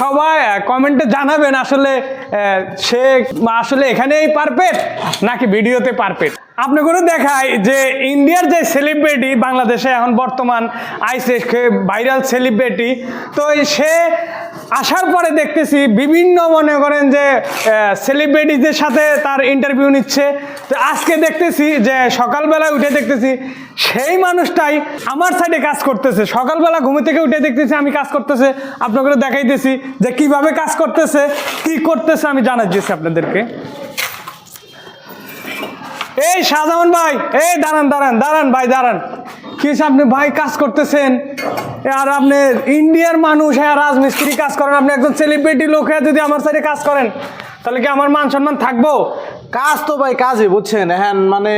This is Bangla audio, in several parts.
সবাই কমেন্টে জানাবেন আসলে সে আসলে এখানেই পারফেক্ট নাকি ভিডিওতে পারফেক্ট? আপনাদেরও দেখায় যে ইন্ডিয়ার যে সেলিব্রিটি বাংলাদেশে এখন বর্তমান আইসে ভাইরাল সেলিব্রিটি তো সে আসার পরে দেখতেছি বিভিন্ন মনে করেন যে সেলিব্রিটিদের সাথে তার ইন্টারভিউ নিচ্ছে। তো আজকে দেখতেছি যে সকালবেলা উঠে দেখতেছি সেই মানুষটাই আমার সাইডে কাজ করতেছে। সকালবেলা ঘুমে থেকে উঠে দেখতেছি আমি কাজ করতেছে। আপনাকে দেখাইতেছি যে, কীভাবে কাজ করতেছে, কি করতেছে, আমি জানাচ্ছি আপনাদেরকে। এই শাহজামান ভাই, এই দাঁড়ান দাঁড়ান দাঁড়ান ভাই, দাঁড়ান। কি আপনি ভাই, কাজ করতেছেন? আর আপনি ইন্ডিয়ার মানুষ হ্যাঁ রাজমিস্ত্রি কাজ করেন। আপনি একজন সেলিব্রিটি লোক হ্যাঁ যদি আমার সাথে কাজ করেন, তাহলে কি আমার মান সম্মান থাকব? কাজ তো ভাই কাজই বুঝছেন? হ্যাঁ মানে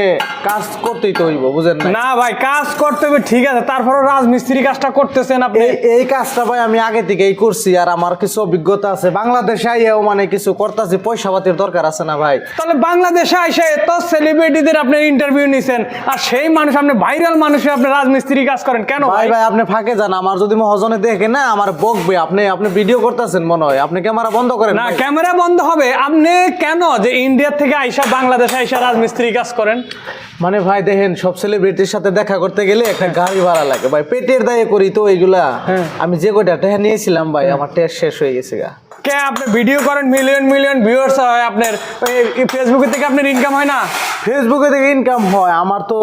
কাজ করতেই তো হইব বুঝেন না না ভাই কাজ করতে হবে ঠিক আছে। তারপরে রাজমিস্ত্রি কাজটা করতেছেন আপনি। এই কাজটা ভাই আমি আগে থেকেই করছি আর আমার কিছু অভিজ্ঞতা আছে। বাংলাদেশে আইয়াও মানে কিছু করতেছি পয়সা পাতির দরকার আছে না ভাই? তাহলে বাংলাদেশে এসে এত সেলিব্রিটিদের আপনি ইন্টারভিউ নিছেন আর সেই মানুষ আপনি ভাইরাল মানুষে আপনি রাজমিস্ত্রি কাজ করেন কেন ভাই ভাই? ভাই আপনি ফাঁকে যান আমার যদি মহাজনে দেখে না আমার বকবে আপনি আপনি ভিডিও করতেছেন মনে হয়। আপনি ক্যামেরা বন্ধ করেন না ক্যামেরা বন্ধ হবে আপনি কেন যে ইন্ডিয়া থেকে আইসা বাংলাদেশে আইসা রাজমিস্ত্রি কাজ করেন। মানে ভাই দেখেন সব সেলিব্রিটির সাথে দেখা করতে গেলে একটা গাড়ি ভাড়া লাগে। ভাই পেটের দায়ে করি তো এইগুলা। হ্যাঁ। আমি যে কয়টা টেহা নিয়েছিলাম ভাই আমার টেস্ট শেষ হয়ে গেছে গা। কে আপনি ভিডিও করেন মিলিয়ন মিলিয়ন ভিউয়ার্স হয় আপনার? ফেসবুকে থেকে আপনার ইনকাম হয় না? ফেসবুকে থেকে ইনকাম হয় আমার তো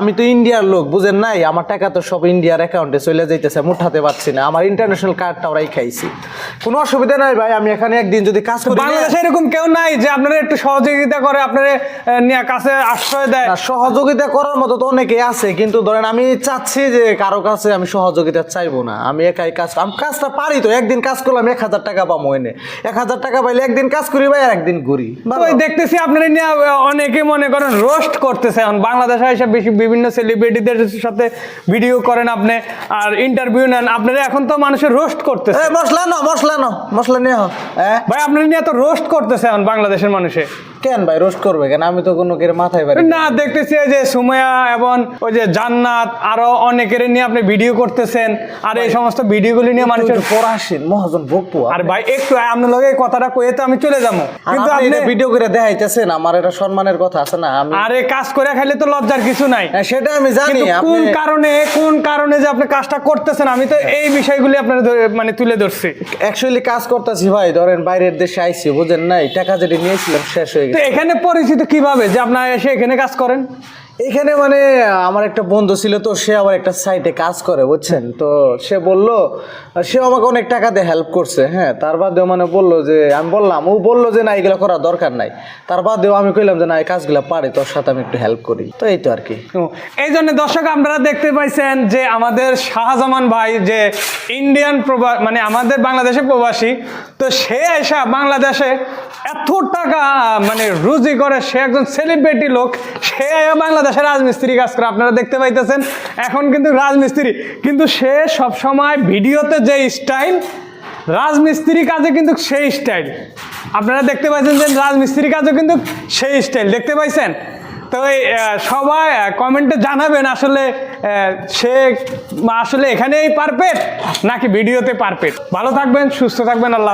আমি তো ইন্ডিয়ার লোক বুঝেন নাই? আমার টাকা তো সব ইন্ডিয়ার অ্যাকাউন্টে চলে যাইতেছে মুঠাতে পারছি না। আমার ইন্টারন্যাশনাল কার্ডটা ওরাই খাইছি। কোনো অসুবিধা নাই ভাই আমি এখানে একদিন যদি কাজ করি বাংলাদেশে এরকম কেউ নাই যে আপনারা একটু সহযোগিতা করে আপনার নিয়ে কাছে আশ্রয় দেয়। না, সহযোগিতা করার মতো তো অনেকেই আছে কিন্তু ধরেন আমি চাচ্ছি যে কারও কাছে আমি সহযোগিতা চাইব না। আমি একাই কাজ আমি কাজটা পারি তো একদিন কাজ করলাম এক হাজার টাকা পাবো এনে এক হাজার টাকা পাইলে একদিন কাজ করি ভাই আর একদিন ঘুরি। দেখতেছি আপনারা নিয়ে অনেকে মনে করেন রোস্ট করতেছে। এখন বাংলাদেশে এসে বেশি বিভিন্ন সেলিব্রিটিদের সাথে ভিডিও করেন আপনি আর ইন্টারভিউ নেন। আপনারা এখন তো মানুষের রোস্ট করতেছে। এ মশলা না মশলা না মশলা নিয়ে হ্যাঁ ভাই আপনারা নিয়ে তো রোস্ট করতেছে এখন বাংলাদেশের মানুষে। কেন ভাই রোস্ট করবে কেন? আমি তো কোনো কের মাথায় পারি না। দেখতেছি যে সুমাইয়া এবং ওই যে জান্নাত আরও অনেকের নিয়ে আপনি ভিডিও করতেছেন। আর এই সমস্ত ভিডিওগুলি নিয়ে মানুষের পড়াশীন মহাজন বকবো আর ভাই একটু আপনার লগে কথাটা কয়ে তো আমি চলে যাব। কিন্তু আপনি ভিডিও করে দেখাইতেছেন আমার এটা সম্মানের কথা আছে না? আমি আরে কাজ করে খাইলে তো লজ্জার কিছু নাই। হ্যাঁ, সেটা আমি জানি কোন কারণে কোন কারণে যে আপনি কাজটা করতেছেন আমি তো এই বিষয়গুলি আপনার মানে তুলে ধরছি। অ্যাকচুয়ালি কাজ করতেছি ভাই ধরেন বাইরের দেশে আইছি বুঝেন নাই? টাকা যেটা নিয়েছিলাম শেষ হয়ে এখানে পরিচিত কীভাবে যে আপনার এসে এখানে কাজ করেন? এখানে মানে আমার একটা বন্ধু ছিল তো সে আমার একটা সাইটে কাজ করে, বুঝছেন? তো সে বলল, সে আমাকে অনেক টাকা দিয়ে হেল্প করছে হ্যাঁ? তার বাদেও মানে বলল যে, আমি বললাম, ও বলল যে, না, এগুলো করার দরকার নাই। তার বাদেও আমি কইলাম যে, না, এই কাজগুলো পারি, তোর সাথে আমি একটু হেল্প করি। তো এই তো আর কি। এই জন্য দর্শক, আপনারা দেখতে পাইছেন যে, আমাদের শাহজামান ভাই যে ইন্ডিয়ান প্রবা মানে আমাদের বাংলাদেশে প্রবাসী, তো সে এসা বাংলাদেশে এত টাকা মানে রুজি করে, সে একজন সেলিব্রিটি লোক, সে আয়া বাংলাদেশে রাজমিস্ত্রি কাজ করে, আপনারা দেখতে পাইতেছেন। এখন কিন্তু রাজমিস্ত্রি, কিন্তু সে সব সময় ভিডিওতে যে স্টাইল, রাজমিস্ত্রি কাজে কিন্তু সেই স্টাইল। আপনারা দেখতে পাইছেন যে রাজমিস্ত্রি কাজও কিন্তু সেই স্টাইল, দেখতে পাইছেন? তো সবাই কমেন্টে জানাবেন আসলে সে আসলে এখানেই পারফেক্ট নাকি ভিডিওতে পারফেক্ট। ভালো থাকবেন, সুস্থ থাকবেন, আল্লাহ